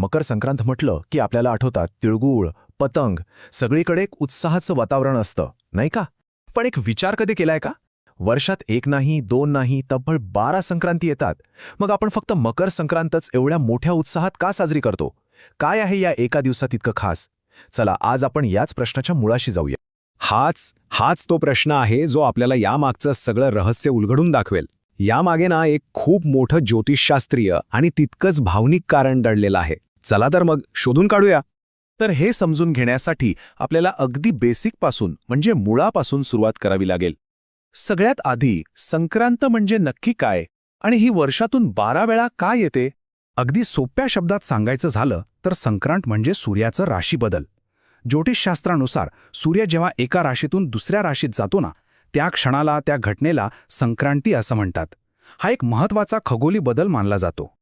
मकर संक्रांत म्हटलं की आपल्याला आठवतात तिळगुळ पतंग सगळीकडे एक उत्साहाचं वातावरण असतं नाही का? पण एक विचार कधी केलाय का? वर्षात एक नाही दोन नाही तब्बल बारा संक्रांती येतात. मग आपण फक्त मकर संक्रांतच एवढ्या मोठ्या उत्साहात का साजरी करतो? काय आहे या एका दिवसात इतकं खास? चला आज आपण याच प्रश्नाच्या मुळाशी जाऊया. हाच हाच तो प्रश्न आहे जो आपल्याला यामागचं सगळं रहस्य उलगडून दाखवेल. यामागे ना एक खूप मोठं ज्योतिषशास्त्रीय आणि तितकंच भावनिक कारण दडलेलं आहे. चला तर मग शोधून काढूया. तर हे समजून घेण्यासाठी आपल्याला अगदी बेसिकपासून म्हणजे मुळापासून सुरुवात करावी लागेल. सगळ्यात आधी संक्रांत म्हणजे नक्की काय आणि ही वर्षातून बारा वेळा का येते? अगदी सोप्या शब्दात सांगायचं झालं तर संक्रांत म्हणजे सूर्याचं राशी बदल ज्योतिषशास्त्रानुसार सूर्य जेव्हा एका राशीतून दुसऱ्या राशीत जातो ना त्या क्षणाला त्या घटनेला संक्रांती असं म्हणतात. हा एक महत्त्वाचा खगोली बदल मानला जातो.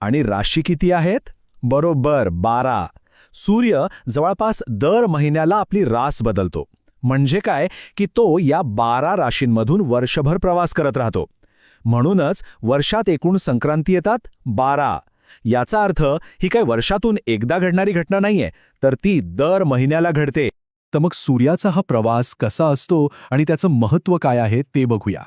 आणि राशी किती आहेत? बरोबर बारा. सूर्य जवळपास दर महिन्याला आपली रास बदलतो. म्हणजे काय? की तो या बारा राशींमधून वर्षभर प्रवास करत राहतो. म्हणूनच वर्षात एकूण संक्रांती येतात बारा. याचा अर्थ ही काय वर्षातून एकदा घडणारी घटना नाहीये तर ती दर महिन्याला घडते. तर मग सूर्याचा हा प्रवास कसा असतो आणि त्याचं महत्त्व काय आहे ते बघूया.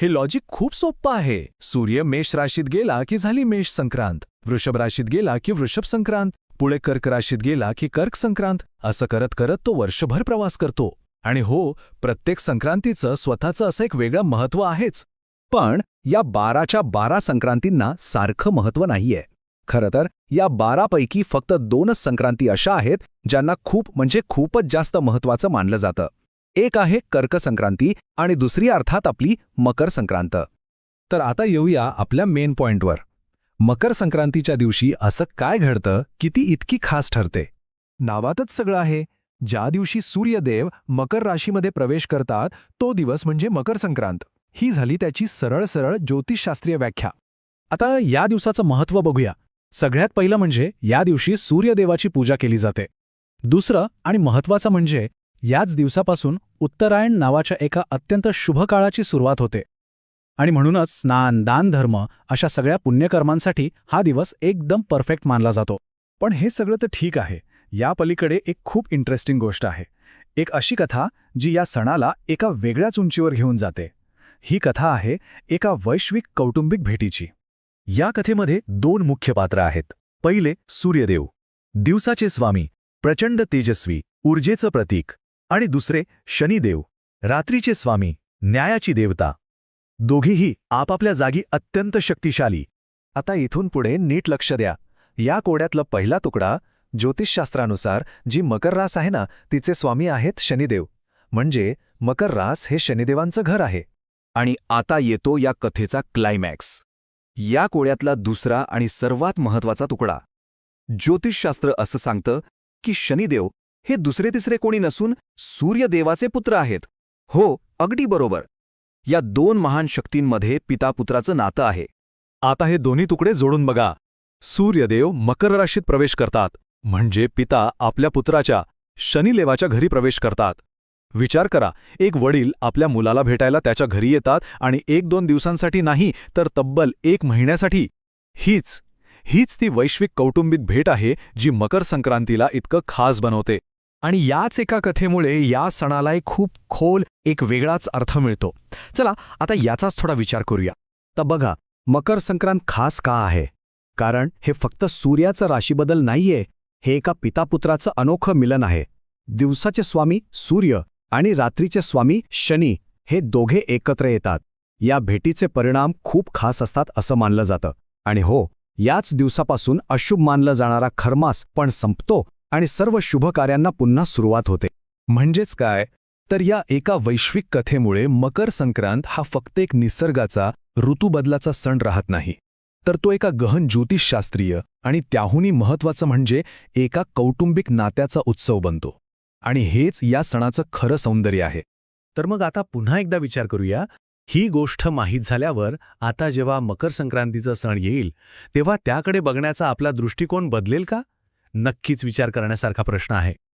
हे लॉजिक खूप सोपं आहे. सूर्य मेष राशीत गेला की झाली मेष संक्रांत. वृषभ राशीत गेला की वृषभ संक्रांत. पुढे कर्क राशीत गेला की कर्क संक्रांत. असं करत करत तो वर्षभर प्रवास करतो. आणि हो प्रत्येक संक्रांतीचं स्वतःचं असं एक वेगळं महत्त्व आहेच. पण या बाराच्या बारा संक्रांतींना सारखं महत्त्व नाहीये. खरं तर या बारापैकी फक्त दोनच संक्रांती अशा आहेत ज्यांना खूप म्हणजे खूपच जास्त महत्त्वाचं मानलं जातं. एक आहे कर्क संक्रांती आणि दुसरी अर्थात आपली मकर संक्रांत. तर आता येऊया आपल्या मेन पॉइंटवर मकर संक्रांतीच्या दिवशी असं काय घडतं की ती इतकी खास ठरते? नावातच सगळं आहे. ज्या दिवशी सूर्यदेव मकर राशीमध्ये प्रवेश करतात तो दिवस म्हणजे मकर संक्रांत. ही झाली त्याची सरळ सरळ ज्योतिषशास्त्रीय व्याख्या. आता या दिवसाचं महत्त्व बघूया. सगळ्यात पहिलं म्हणजे या दिवशी सूर्यदेवाची पूजा केली जाते. दुसरं आणि महत्त्वाचं म्हणजे याच दिवसापासून उत्तरायण नावाच्या एका अत्यंत शुभ काळाची सुरुवात होते. आणि म्हणूनच स्नान दान धर्म अशा सगळ्या पुण्यकर्मांसाठी हा दिवस एकदम परफेक्ट मानला जातो. पण हे सगळं तर ठीक आहे. या पलीकडे एक खूप इंटरेस्टिंग गोष्ट आहे. एक अशी कथा जी या सणाला एका वेगळ्याच उंचीवर घेऊन जाते. ही कथा आहे एका वैश्विक कौटुंबिक भेटीची. या कथेमध्ये दोन मुख्य पात्र आहेत. पहिले सूर्यदेव. दिवसाचे स्वामी प्रचंड तेजस्वी ऊर्जेचं प्रतीक. आणि दुसरे शनिदेव रात्रीचे स्वामी न्यायाची देवता. दोघीही आपापल्या जागी अत्यंत शक्तिशाली. आता इथून पुढे नीट लक्ष द्या. या कोड्यातला पहिला तुकडा ज्योतिषशास्त्रानुसार जी मकर रास आहे ना तिचे स्वामी आहेत शनिदेव. म्हणजे मकर रास हे शनिदेवांचं घर आहे. आणि आता येतो या कथेचा क्लायमॅक्स या कोड्यातला दुसरा आणि सर्वात महत्त्वाचा तुकडा. ज्योतिषशास्त्र असं सांगतं की शनिदेव हे दुसरे तिसरे कोणी नसून सूर्यदेवाचे पुत्र आहेत. हो अगदी बरोबर. या दोन महान शक्तींमध्ये पितापुत्राचं नातं आहे. आता हे दोन्ही तुकडे जोडून बघा. सूर्यदेव मकर राशीत प्रवेश करतात म्हणजे पिता आपल्या पुत्राच्या शनिदेवाच्या घरी प्रवेश करतात. विचार करा एक वडील आपल्या मुलाला भेटायला त्याच्या घरी येतात आणि एक दोन दिवसांसाठी नाही तर तब्बल एक महिन्यासाठी. हीच हीच ती वैश्विक कौटुंबिक भेट आहे जी मकर संक्रांतीला इतकं खास बनवते. आणि याच एका कथेमुळे या सणाला एक खूप खोल एक वेगळाच अर्थ मिळतो. चला आता याचाच थोडा विचार करूया. तर बघा मकर संक्रांत खास का आहे? कारण हे फक्त सूर्याचं राशीबदल नाहीये हे एका पितापुत्राचं अनोखं मिलन आहे. दिवसाचे स्वामी सूर्य आणि रात्रीचे स्वामी शनी हे दोघे एकत्र येतात. या भेटीचे परिणाम खूप खास असतात असं मानलं जातं. आणि हो याच दिवसापासून अशुभ मानलं जाणारा खरमास पण संपतो आणि सर्व शुभ कार्यांना पुन्हा सुरुवात होते. म्हणजेच काय? तर या एका वैश्विक कथेमुळे मकर संक्रांत हा फक्त एक निसर्गाचा ऋतूबदलाचा सण राहत नाही. तर तो एका गहन ज्योतिषशास्त्रीय आणि त्याहूनही महत्वाचं म्हणजे एका कौटुंबिक नात्याचा उत्सव बनतो. आणि हेच या सणाचं खरं सौंदर्य आहे. तर मग आता पुन्हा एकदा विचार करूया. ही गोष्ट माहीत झाल्यावर आता जेव्हा मकर संक्रांतीचा सण येईल तेव्हा त्याकडे बघण्याचा आपला दृष्टिकोन बदलेल का? नक्कीच विचार करण्यासारखा प्रश्न आहे.